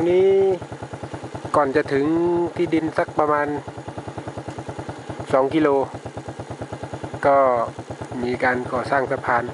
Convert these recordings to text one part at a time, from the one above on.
ตรงนี้ก่อนจะถึงที่ดินสักประมาณ 2 กิโล ก็มีการก่อสร้างสะพาน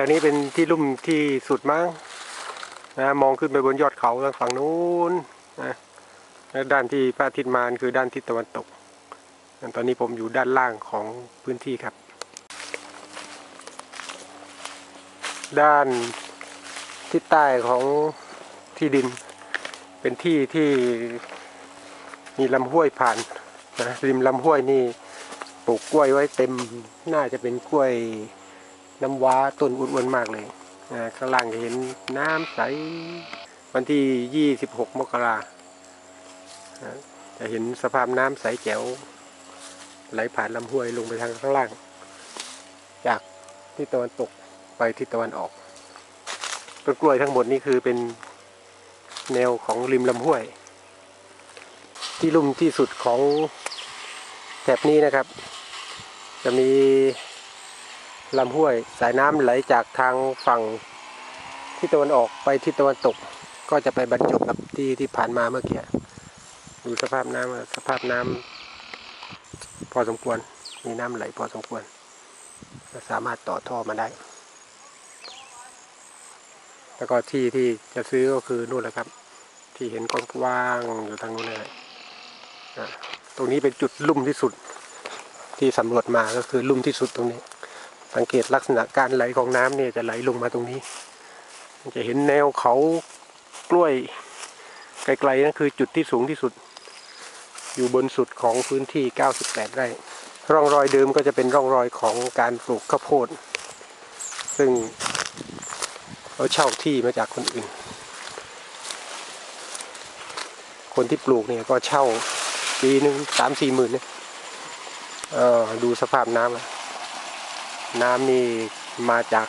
แต่นี้เป็นที่ลุ่มที่สุดมั้งนะมองขึ้นไปบนยอดเขาทางฝั่งนู้นนะและด้านที่พระอาทิตย์มาคือด้านทิศตะวันตก ตอนนี้ผมอยู่ด้านล่างของพื้นที่ครับ ด้านทิศใต้ของที่ดิน เป็นที่ที่มีลำห้วยผ่านนะริมลำห้วยนี่ปลูกกล้วยไว้เต็มน่าจะเป็นกล้วย น้ำว้าต้นอ้วนๆมากเลยข้างล่างจะเห็นน้ำใส วันที่ 26 มกราจะเห็นสภาพน้ำใสแจ๋ว ไหลผ่านลำห้วยลงไปทางข้างล่าง จากทิศตะวันตกไปทิศตะวันออกต้นกล้วยทั้งหมดนี่คือเป็นแนวของริมลำห้วย ที่ลุ่มที่สุดของแถบนี้นะครับ จะมี ลำห้วยสายน้ำไหลจากทางฝั่งที่ตะวันออกไปทิศตะวันตก ก็จะไปบรรจบกับที่ที่ผ่านมาเมื่อกี้ดูสภาพน้ำสภาพน้ำพอสมควรมีน้ำไหลพอสมควรสามารถต่อท่อมาได้ แล้วก็ที่ที่จะซื้อก็คือนู่นแหละครับ ที่เห็นกว้างอยู่ทางนู้นเลยอะตรงนี้เป็นจุดลุ่มที่สุดที่สำรวจมาก็คือลุ่มที่สุดตรงนี้ สังเกตลักษณะการไหลของน้ำเนี่ยจะไหลลงมาตรงนี้ จะเห็นแนวเขากล้วยไกลๆนั่นคือจุดที่สูงที่สุด อยู่บนสุดของพื้นที่ 98 ไร่ ร่องรอยเดิมก็จะเป็นร่องรอยของการปลูกข้าวโพด ซึ่งเขาเช่าที่มาจากคนอื่น คนที่ปลูกเนี่ยก็เช่าปีหนึ่งสามสี่หมื่นเนี่ยดูสภาพน้ำอะ น้ำนี่มาจาก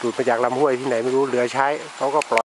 ดูดมาจากลำห้วยที่ไหนไม่รู้เหลือใช้เขาก็ปล่อย